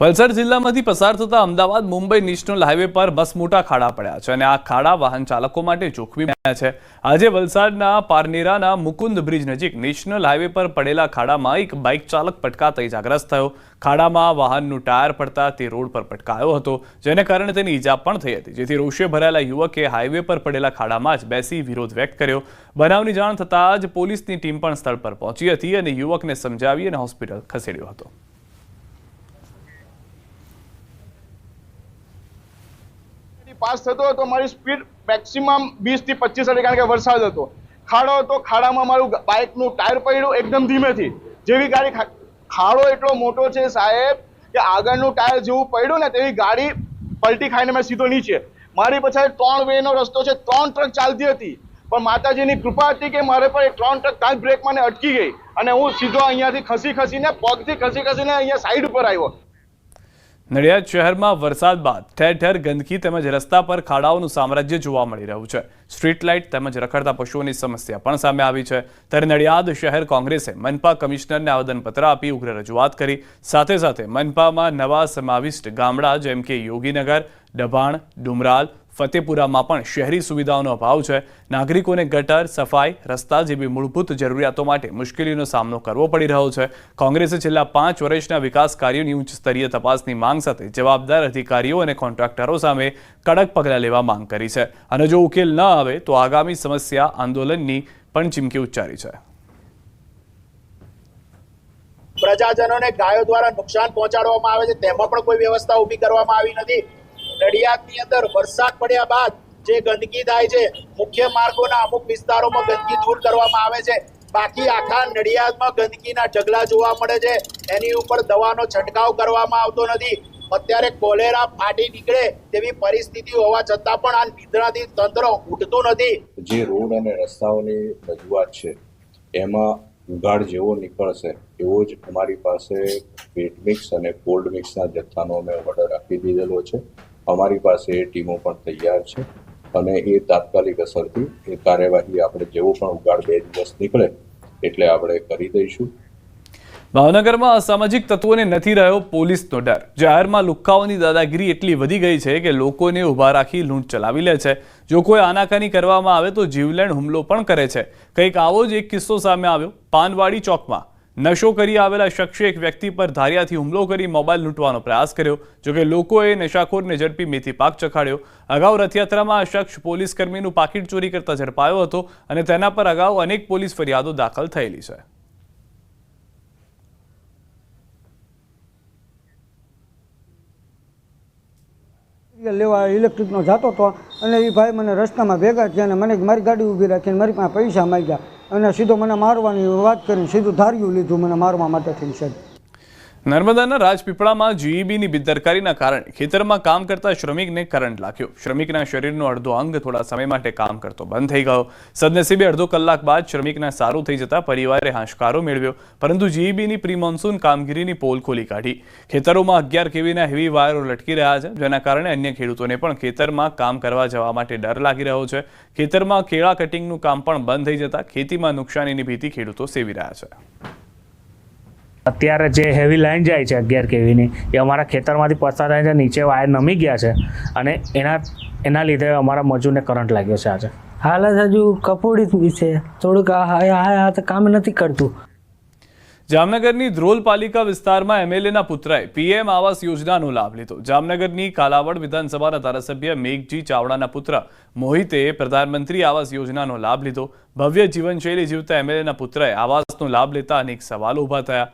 વલસાડ જિલ્લામાંથી પસાર થતા અમદાવાદ મુંબઈ નેશનલ હાઈવે પર બસ મોટા ખાડા પડ્યા છે અને આ ખાડા વાહન ચાલકો માટે જોખમી બન્યા છે. આજે વલસાડના પારનેરાના મુકુંદ બ્રિજ નજીક નેશનલ હાઈવે પર પડેલા ખાડામાં એક બાઇક ચાલક પટકાતા ઇજાગ્રસ્ત થયો. ખાડામાં વાહનનું ટાયર પડતા તે રોડ પર પટકાયો હતો, જેને કારણે તેની ઈજા પણ થઈ હતી, જેથી રોષે ભરાયેલા યુવકે હાઈવે પર પડેલા ખાડામાં જ બેસી વિરોધ વ્યક્ત કર્યો. બનાવની જાણ થતાં જ પોલીસની ટીમ પણ સ્થળ પર પહોંચી હતી અને યુવકને સમજાવી અને હોસ્પિટલ ખસેડ્યો હતો. પાસ થતો હતો મારી સ્પીડ મેક્સિમમ વીસથી પચીસ હતી કારણ કે વરસાદ હતો. ખાડો હતો, ખાડામાં મારું બાઇકનું ટાયર પડ્યું એકદમ ધીમેથી. જેવી ગાડી ખાડો એટલો મોટો છે સાહેબ, કે આગળનું ટાયર જેવું પડ્યું ને તેવી ગાડી પલટી ખાઈને મેં સીધો નીચે. મારી પછી ત્રણ વેનો રસ્તો છે, ત્રણ ટ્રક ચાલતી હતી. પણ માતાજીની કૃપા હતી કે મારે પર એ ત્રણ ટ્રક ત્યાં બ્રેકમાં અટકી ગઈ. અને હું સીધો અહીંયાથી ખસી ખસીને, પગથી ખસી ખસીને અહીંયા સાઈડ ઉપર આવ્યો. નડિયાદ શહેરમાં વરસાદ બાદ ઠેર ઠેર ગંદકી તેમજ રસ્તા પર ખાડાઓનું સામ્રાજ્ય જોવા મળી રહ્યું છે. સ્ટ્રીટ લાઇટ તેમજ રખડતા પશુઓની સમસ્યા પણ સામે આવી છે. ત્યારે નડિયાદ શહેર કોંગ્રેસે મનપા કમિશનરને આવેદનપત્ર આપી ઉગ્ર રજૂઆત કરી. સાથે સાથે મનપામાં નવા સમાવિષ્ટ ગામડા જેમ કે યોગીનગર ડભાણ ડુમરાલ ફતેપુરામાં પણ શહેરી સુવિધાઓનો અભાવ છે. નાગરિકોને ગટર, સફાઈ, રસ્તા જેવી મૂળભૂત જરૂરિયાતો માટે મુશ્કેલીનો સામનો કરવો પડી રહ્યો છે. કોંગ્રેસે છેલ્લા પાંચ વર્ષના વિકાસ કાર્યોની ઉચ્ચ સ્તરીય તપાસની માંગ સાથે જવાબદાર અધિકારીઓ અને કોન્ટ્રાક્ટરો સામે કડક પગલાં લેવા માંગ કરી છે. અને જો ઉકેલ ન આવે, તો આગામી સમસ્યા આંદોલનની પણ ચીમકી ઉચ્ચારી છે. પ્રજાજનોને ગાયો દ્વારા નુકસાન પહોંચાડવામાં આવે છે, તેમાં પણ કોઈ વ્યવસ્થા ઊભી કરવામાં આવી નથી. નડિયાદની અંદર વરસાદ પડ્યા બાદ જે ગંદકી થાય છે, મુખ્ય માર્ગોના અમુક વિસ્તારોમાં ગંદકી દૂર કરવામાં આવે છે. બાકી આખા નડિયાદમાં ગંદકીના ઢગલા જોવા મળે છે. એની ઉપર દવાનો છંટકાવ કરવામાં આવતો નથી. અત્યારે કોલેરા ફાટી નીકળે તેવી પરિસ્થિતિ હોવા છતાં પણ આ નિદ્રાથી તંત્ર ઉઠતું નથી. જે રોડ અને રસ્તાઓની રજૂઆત છે, એમાં ઉઘાડ જેવો નીકળશે, એવો જ અમારી પાસે વેટ મિક્સ અને કોલ્ડ મિક્સના જથ્થાનો અમે ઓર્ડર આપી દીધેલો છે. અમારી પાસે ટીમો પણ તૈયાર છે અને એ તાત્કાલિક અસરથી એ કાર્યવાહી આપણે જેવો પણ ઉગાડ બે દિવસ નીકળે એટલે આપણે કરી દઈશું. ભાવનગરમાં અસામાજિક તત્વોને નથી રહ્યો પોલીસનો ડર. જાહેરમાં લુક્કાઓની દાદાગીરી એટલી વધી ગઈ છે કે લોકોને ઊભા રાખી લૂંટ ચલાવી લે છે. જો કોઈ આનાકાની કરવામાં આવે તો જીવલેણ હુમલો પણ કરે છે. કંઈક આવો જ એક કિસ્સો સામે આવ્યો. પાનવાડી ચોકમાં નશો કરી આવેલા શખ્સે એક વ્યક્તિ પર ધારિયાથી હુમલો કરી મોબાઈલ લૂંટવાનો પ્રયાસ કર્યો, જોકે લોકોએ નશાખોરને ઝડપી મેથી પાક ચખાડ્યો. અગાઉ રથયાત્રામાં આ શખ્સ પોલીસ કર્મીનું પાકીટ ચોરી કરતા ઝડપાયો હતો અને તેના પર અગાઉ અનેક પોલીસ ફરિયાદો દાખલ થયેલી છે. લેવા ઇલેક્ટ્રિકનો જતો હતો અને એ ભાઈ મને રસ્તામાં ભેગા થયા અને મને મારી ગાડી ઊભી રાખીને મારી પાસે પૈસા માંગ્યા. અને સીધો મને મારવાની વાત કરીને સીધું ધાર્યું લીધું મને મારવા માટે થઈને સાહેબ. નર્મદાના રાજપીપળામાં જીઈબીની બિદરકારીના કારણે ખેતરમાં કામ કરતા શ્રમિકને કરંટ લાગ્યો. શ્રમિકના શરીરનો અડધો અંગ થોડા સમય માટે કામ કરતો બંધ થઈ ગયો. સદનસીબે અડધો કલાક બાદ શ્રમિકના સારું થઈ જતા પરિવારે હાશકારો મેળવ્યો, પરંતુ જીઈબીની પ્રી મોન્સૂન કામગીરીની પોલ ખોલી કાઢી. ખેતરોમાં અગિયાર કેવીના હેવી વાયરો લટકી રહ્યા છે, જેના કારણે અન્ય ખેડૂતોને પણ ખેતરમાં કામ કરવા જવા માટે ડર લાગી રહ્યો છે. ખેતરમાં કેળા કટિંગનું કામ પણ બંધ થઈ જતા ખેતીમાં નુકસાનીની ભીતિ ખેડૂતો સેવી રહ્યા છે. અત્યારે જે હેવી લાઈન જાય છે અગિયાર કેવીની એ અમારા ખેતરમાંથી પસાર થાય છે નીચે વાયર નમી ગયા છે અને એના એના લીધે અમારા મજૂરને કરંટ લાગ્યો છે આજે. હાલત હજુ કપોડી છે. થોડુંક આ તો કામ નથી કરતું. જામનગરની ધ્રોલ પાલિકા વિસ્તારમાં એમએલએના પુત્રએ પીએમ આવાસ યોજનાનો લાભ લીધો. જામનગરની કાલાવડ વિધાનસભાના ધારાસભ્ય મેઘજી ચાવડાના પુત્ર મોહિતે પ્રધાનમંત્રી આવાસ યોજનાનો લાભ લીધો. ભવ્ય જીવનશૈલી જીવતા એમએલએના પુત્રએ આવાસનો લાભ લેતા અનેક સવાલો ઊભા થયા.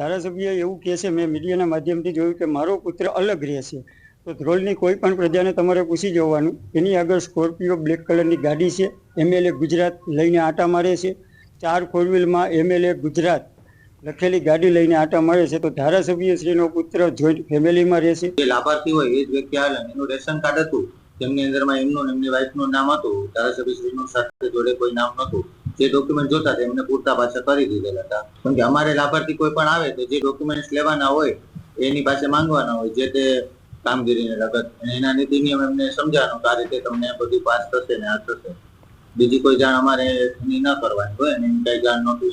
ધારાસભ્ય એવું કહે છે, મેં મીડિયાના માધ્યમથી જોયું કે મારો પુત્ર અલગ રહે છે તો ધ્રોલની કોઈ પણ પ્રજાને તમારે પૂછી જવાનું. એની આગળ સ્કોર્પિયો બ્લેક કલરની ગાડી છે, એમએલએ ગુજરાત લઈને આટા મારે છે. ચાર ફોર વ્હીલમાં એમએલએ ગુજરાત લખેલી ગાડી લઈને આટા મારે છે. તો ધારાસભ્ય શ્રીનો પુત્ર જોઈન્ટ ફેમિલીમાં રહે છે જે લાભાર્થી હોય એ જ વ્યક્તિ હાલ એનું રેશન કાર્ડ હતું. તેમની અંદરમાં એમનું એમની વાઈફનું નામ હતું. ધારાસભ્યશ્રીનું સાથે જોડે કોઈ નામ નહોતું. જે ડોક્યુમેન્ટ જોતા હતા, એમને પૂરતા પાછા કરી દીધેલા હતા. કેમ કે અમારે લાભાર્થી કોઈ પણ આવે તો જે ડોક્યુમેન્ટ લેવાના હોય, એની પાસે માંગવાના હોય, જે તે કામગીરીને લગત. એના નીતિ નિયમ એમને સમજાવવાનો કે આ રીતે તમને બધું પાસ થશે ને આ થશે. બીજી કોઈ જાણ અમારે એની ન કરવાની હોય અને કઈ જાણ નહોતી.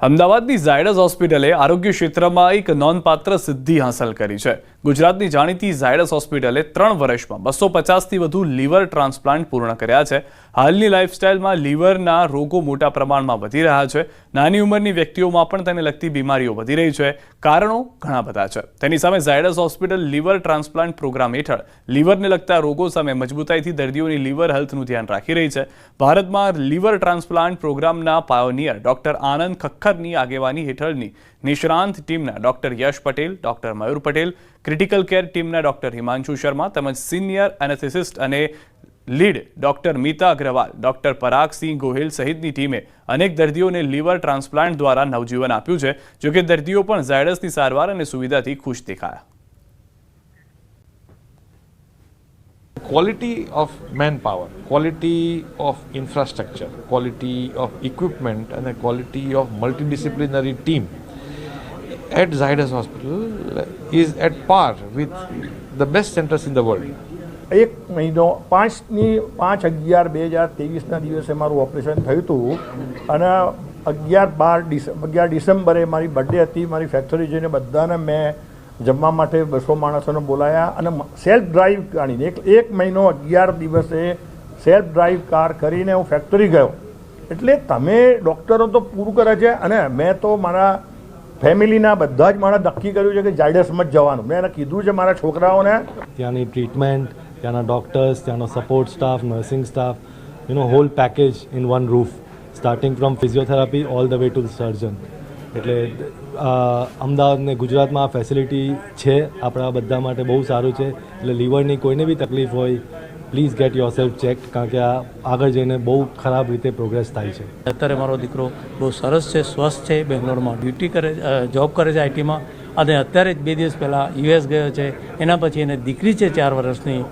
અમદાવાદની ઝાયડસ હોસ્પિટલે આરોગ્ય ક્ષેત્રમાં એક નોંધપાત્ર સિદ્ધિ હાંસલ કરી છે. ગુજરાતની જાણીતી ઝાયડસ હોસ્પિટલે ત્રણ વર્ષમાં બસો પચાસથી વધુ લીવર ટ્રાન્સપ્લાન્ટ પૂર્ણ કર્યા છે. હાલની લાઇફસ્ટાઇલમાં લીવરના રોગો મોટા પ્રમાણમાં વધી રહ્યા છે. નાની ઉંમરની વ્યક્તિઓમાં પણ તેને લગતી બીમારીઓ વધી રહી છે. કારણો ઘણા બધા છે. તેની સામે Zydus hospital liver transplant program હેઠળ લીવરને લગતા રોગો સામે મજબૂતાઈથી દર્દીઓની લીવર હેલ્થનું ધ્યાન રાખી રહી છે. ભારતમાં લીવર ટ્રાન્સપ્લાન્ટ પ્રોગ્રામના પાયોનિયર ડોક્ટર આનંદ ખખ્ખરની આગેવાની હેઠળની નિષ્ણાંત ટીમના doctor Yash Patel, doctor Mayur Patel critical care ટીમના ડોક્ટર હિમાંશુ શર્મા તેમજ સિનિયર એનેસ્થેસિસ્ટ અને lead doctor Mita Agrawal doctor Paragsinh Gohil સહિતની ટીમે અનેક દર્દીઓને લીવર ટ્રાન્સપ્લાન્ટ દ્વારા નવજીવન આપ્યું છે જોકે દર્દીઓ પણ ઝાયડસની સારવાર અને સુવિધાથી ખુશ દેખાયા. Quality of manpower, quality of infrastructure, quality of equipment, and અને quality of multidisciplinary team at Zydus Hospital, is at par with the best centers in the world. એક મહિનો, પાંચની પાંચ અગિયાર બે હજાર ત્રેવીસના દિવસે મારું ઓપરેશન થયું હતું. અને અગિયાર બાર અગિયાર ડિસેમ્બરે મારી બર્થડે હતી. મારી ફેક્ટરી જઈને બધાને મેં જમવા માટે બસો માણસોને બોલાયા અને સેલ્ફ ડ્રાઈવ કાઢીને, એક એક મહિનો અગિયાર દિવસે સેલ્ફ ડ્રાઈવ કાર કરીને હું ફેક્ટરી ગયો. એટલે તમે ડૉક્ટરો તો પૂરું કરે છે અને મેં તો મારા ફેમિલીના બધા જ મારા નક્કી કર્યું છે કે જાયડસમાં જ જવાનું. મેં એને કીધું છે મારા છોકરાઓને. ત્યાંની ટ્રીટમેન્ટ ત્યાંના ડૉક્ટર્સ ત્યાંનો support staff nursing staff you know whole package in one roof starting from physiotherapy all the way to surgeon એટલે અમદાવાદ ને ગુજરાતમાં આ ફેસિલિટી છે. આપણા બધા માટે બહુ સારું છે. એટલે લીવરની કોઈને બી તકલીફ હોય please get your self check કારણ કે આ આગળ જઈને બહુ ખરાબ રીતે પ્રોગ્રેસ થાય છે. અત્યારે મારો દીકરો બહુ સરસ છે સ્વસ્થ છે બેંગ્લોરમાં ડ્યુટી કરે જોબ કરે છે આઈટીમાં અને અત્યારે જ બે દિવસ પહેલાં યુએસ ગયો છે. એના પછી એને દીકરી છે ચાર વર્ષની.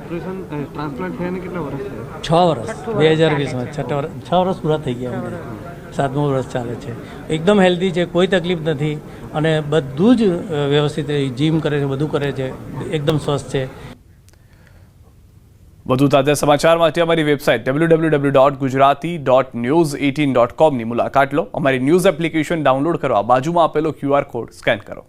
છ? વર્ષ બે હજાર વીસમાં. છઠ્ઠા વર્ષ છ વર્ષ પૂરા થઈ ગયા. સાતમું વર્ષ ચાલે છે. એકદમ હેલ્ધી છે કોઈ તકલીફ નથી. અને બધું જ વ્યવસ્થિત જીમ કરે છે બધું કરે છે. એકદમ સ્વસ્થ છે. વધુ તાજા સમાચાર માટે અમારી website W dot Gujarati dot news eighteen dot કોમની મુલાકાત લો. અમારી ન્યૂઝ એપ્લિકેશન ડાઉનલોડ કરવા બાજુમાં આપેલો ક્યુઆર કોડ સ્કેન કરો.